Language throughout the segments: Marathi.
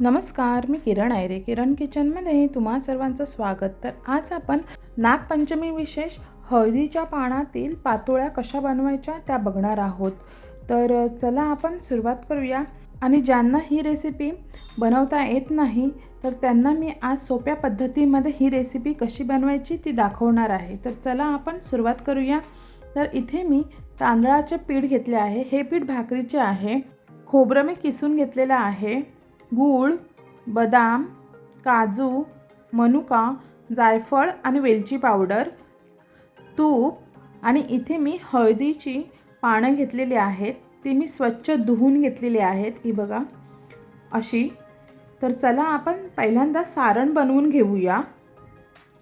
नमस्कार मी किरण आयरे. किरण किचनमध्ये तुम्हा सर्वांचं स्वागत. तर आज आपण नागपंचमी विशेष हळदीच्या पानातील पातोळ्या कशा बनवायच्या त्या बघणार आहोत. तर चला आपण सुरुवात करूया. आणि ज्यांना ही रेसिपी बनवता येत नाही तर त्यांना मी आज सोप्या पद्धतीमध्ये ही रेसिपी कशी बनवायची ती दाखवणार आहे. तर चला आपण सुरुवात करूया. तर इथे मी तांदळाचे पीठ घेतले आहे. हे पीठ भाकरीचे आहे. खोबरं मी किसून घेतलेलं आहे. गूळ बदाम काजू मनुका जायफळ आणि वेलची पावडर तूप आणि इथे मी हळदीची पानं घेतलेली आहेत. ती मी स्वच्छ धुवून घेतलेली आहेत. ही बघा. अशी. तर चला आपण पहिल्यांदा सारण बनवून घेऊया.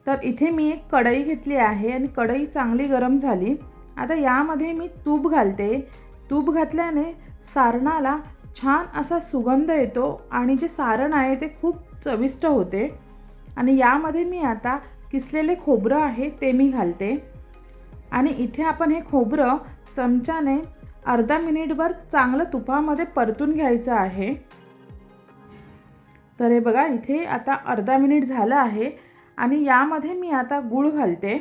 तर इथे मी एक कढई घेतली आहे आणि कढई चांगली गरम झाली. आता यामध्ये मी तूप घालते. तूप घातल्याने सारणाला छान असा सुगंध येतो आणि जे सारण आहे ते खूप चविष्ट होते. आणि यामध्ये मी आता किसलेले खोबरं आहे ते मी घालते. आणि इथे आपण हे खोबरं चमच्याने अर्धा मिनिटभर चांगलं तुपामध्ये परतून घ्यायचं आहे. तर हे बघा इथे आता अर्धा मिनिट झालं आहे आणि यामध्ये मी आता गूळ घालते.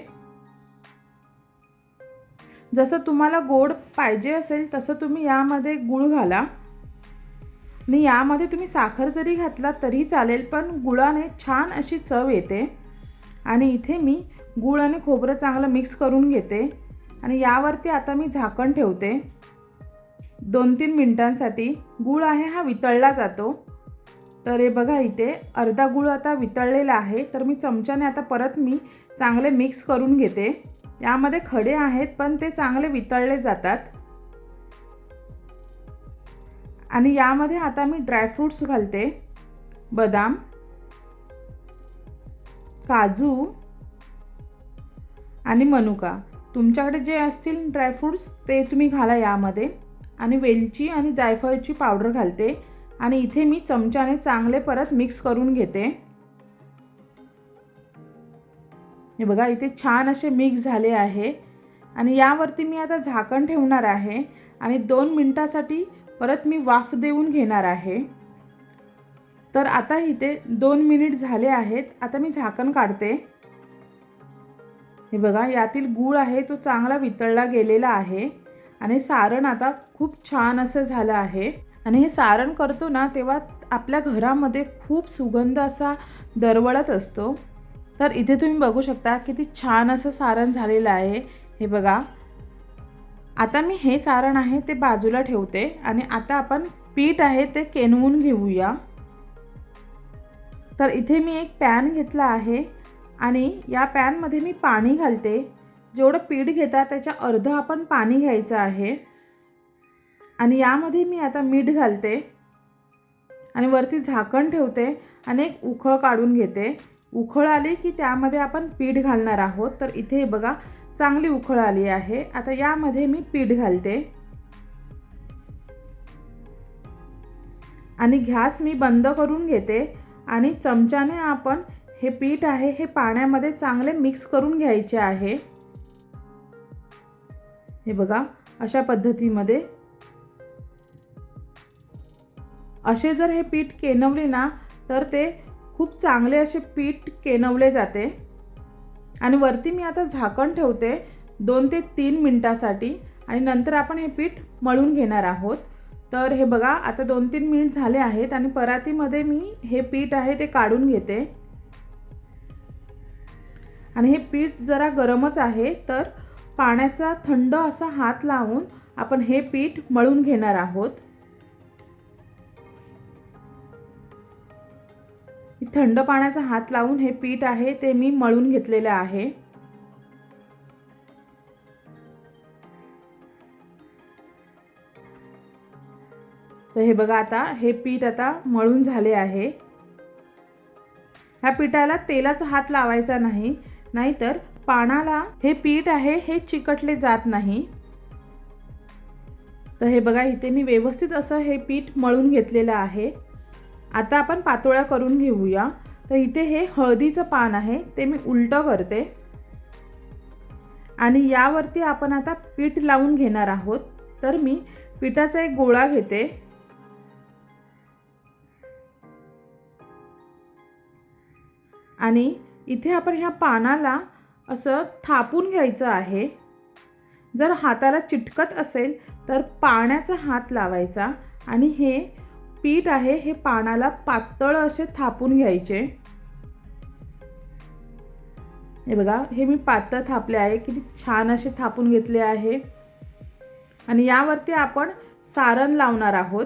जसं तुम्हाला गोड पाहिजे असेल तसं तुम्ही यामध्ये गूळ घाला. आणि यामध्ये तुम्ही साखर जरी घातला तरी चालेल पण गुळाने छान अशी चव येते. आणि इथे मी गूळ आणि खोबरं चांगलं मिक्स करून घेते. आणि यावरती आता मी झाकण ठेवते. दोन तीन मिनटांसाठी गूळ आहे हा वितळला जातो. तर हे बघा इथे अर्धा गूळ आता वितळलेला आहे. तर मी चमच्याने आता परत मी चांगले मिक्स करून घेते. यामध्ये खडे आहेत पण ते चांगले वितळले जातात. आणि यामध्ये आता मी ड्रायफ्रूट्स घालते. बदाम काजू आणि मनुका. तुमच्याकडे जे असतील ड्रायफ्रूट्स ते तुम्ही घाला यामध्ये. आणि वेलची आणि जायफळची पावडर घालते. आणि इथे मी चमच्याने चांगले परत मिक्स करून घेते. हे बघा इथे छान असे मिक्स झाले आहे. आणि यावरती मी आता झाकण ठेवणार आहे. आणि दोन मिनटासाठी परत मी वाफ देऊन घेणार आहे. तर आता इथे दोन मिनिट झाले आहेत. आता मी झाकण काढते. हे बघा यातील गूळ आहे तो चांगला वितळला गेलेला आहे. आणि सारण आता खूप छान असं झालं आहे. आणि हे सारण करतो ना तेव्हा आपल्या घरामध्ये खूप सुगंध असा दरवळत असतो. तर इथे तुम्ही बघू शकता किती छान असं सारण झालेलं आहे. हे बघा आता मी हे सारण आहे ते बाजूला ठेवते आणि आता आपण पीठ आहे ते केनवून घेऊया. तर इथे मी एक पॅन घेतला आहे आणि या पॅनमध्ये मी पाणी घालते. जेवढं पीठ घेता त्याच्या अर्ध आपण पाणी घ्यायचं आहे. आणि यामध्ये मी आता मीठ घालते आणि वरती झाकण ठेवते आणि एक उखळ काढून घेते. उखळ आली की त्यामध्ये आपण पीठ घालणार आहोत. तर इथे बघा चांगली उखळ आली आहे. आता यामध्ये मी पीठ घालते. आणि गॅस मी बंद करून घेते. आणि चमच्याने आपण हे पीठ आहे हे पाण्यामध्ये चांगले मिक्स करून घ्यायचे आहे. हे बघा अशा पद्धतीमध्ये. असे जर हे पीठ केनवले ना तर ते खूप चांगले असे पीठ केनवले जाते. आणि वरती मी आता झाकण ठेवते दोन ते तीन मिनटासाठी. आणि नंतर आपण हे पीठ मळून घेणार आहोत. तर हे बघा आता दोन तीन मिनिट झाले आहेत आणि परातीमध्ये मी हे पीठ आहे ते काढून घेते. आणि हे पीठ जरा गरमच आहे तर पाण्याचा थंड असा हात लावून आपण हे पीठ मळून घेणार आहोत. थंड पाण्याचा हात लावून हे पीठ आहे ते मी मळून घेतलेलं आहे. तर हे बघा आता हे पीठ आता मळून झाले आहे. ह्या पिठाला तेलाचा हात लावायचा नाही नाहीतर पानाला हे पीठ आहे हे चिकटले जात नाही. तर हे बघा इथे मी व्यवस्थित असं हे पीठ मळून घेतलेलं आहे. आता आपण पातोळ्या करून घेऊया. तर इथे हे हळदीचं पान आहे ते मी उलटं करते. आणि यावरती आपण आता पीठ लावून घेणार आहोत. तर मी पिठाचा एक गोळा घेते. आणि इथे आपण ह्या पानाला असं थापून घ्यायचं आहे. जर हाताला चिटकत असेल तर पाण्याचा हात लावायचा. आणि हे पीठ आहे हे पानाला पातळ असे थापून घ्यायचे. हे बघा हे मी पातळ थापले आहे किती छान असे थापून घेतले आहे. आणि यावरती आपण सारण लावणार आहोत.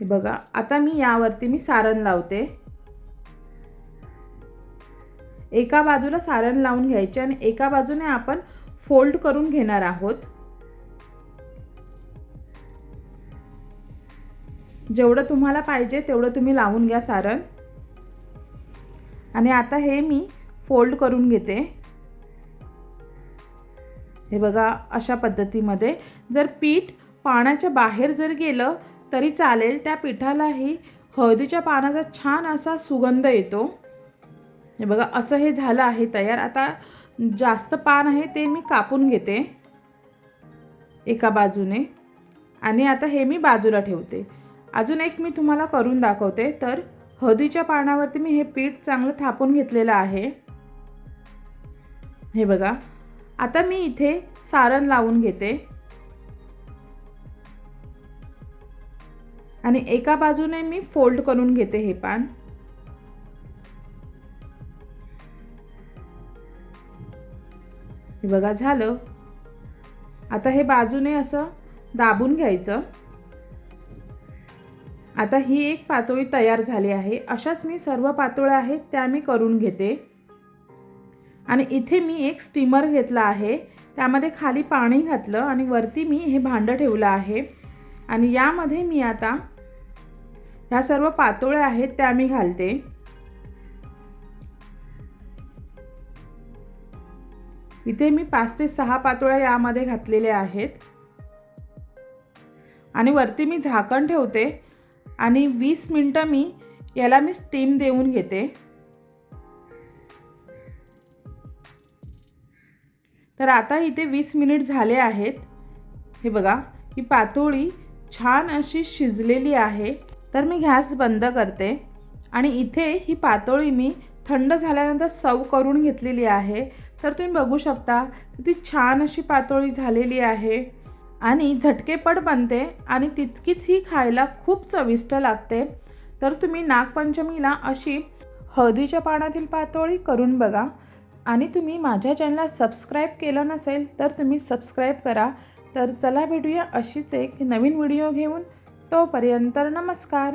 हे बघा आता मी यावरती मी सारण लावते. एका बाजूला सारण लावून घ्यायचे आणि एका बाजूने आपण फोल्ड करून घेणार आहोत. जेवढं तुम्हाला पाहिजे तेवढं तुम्ही लावून घ्या सारण. आणि आता हे मी फोल्ड करून घेते. हे बघा अशा पद्धतीमध्ये. जर पीठ पाण्याच्या बाहेर जर गेलं तरी चालेल त्या पिठालाही हळदीच्या पानाचा छान असा सुगंध येतो. हे बघा असं हे झालं आहे तयार. आता जास्त पान आहे ते मी कापून घेते एका बाजूने. आणि आता हे मी बाजूला ठेवते. अजून एक मी तुम्हाला करून दाखवते. तर हळदीच्या पानावरती मी हे पीठ चांगलं थापून घेतलेलं आहे. हे बघा. आता मी इथे सारण लावून घेते. आणि एका बाजूने मी फोल्ड करून घेते हे पान. बघा झालं. आता हे बाजूने असं दाबून घ्यायचं. आता ही एक पातोळी तयार झाली आहे. अशाच मी सर्व पातोळ्या आहेत त्या मी करून घेते. आणि इथे मी एक स्टीमर घेतला आहे. त्यामध्ये खाली पाणी घातलं आणि वरती मी हे भांडं ठेवलं आहे. आणि यामध्ये मी आता ह्या सर्व पातोळ्या आहेत त्या मी घालते. इथे मी पाच ते सहा पातोळ्या यामध्ये घातलेल्या आहेत. आणि वरती मी झाकण ठेवते आणि वीस मिनटं मी याला मी स्टीम देऊन घेते. तर आता इथे वीस मिनिट झाले आहेत. हे बघा ही पातोळी छान अशी शिजलेली आहे. तर मी गॅस बंद करते आणि इथे ही पातोळी मी थंड झाल्यानंतर सर्व करून घेतलेली आहे. तर तुम्ही बघू शकता किती छान अशी पातोळी झालेली आहे. आणि झटकेपट बनते आणि तितकीच ही खायला खूप चविष्ट लागते. तर तुम्ही नागपंचमीला अशी हळदीच्या पानातील पातोळी करून बघा. आणि तुम्ही माझ्या चॅनलला सबस्क्राईब केलं नसेल तर तुम्ही सबस्क्राईब करा. तर चला भेटूया अशीच एक नवीन व्हिडिओ घेऊन. तोपर्यंत नमस्कार.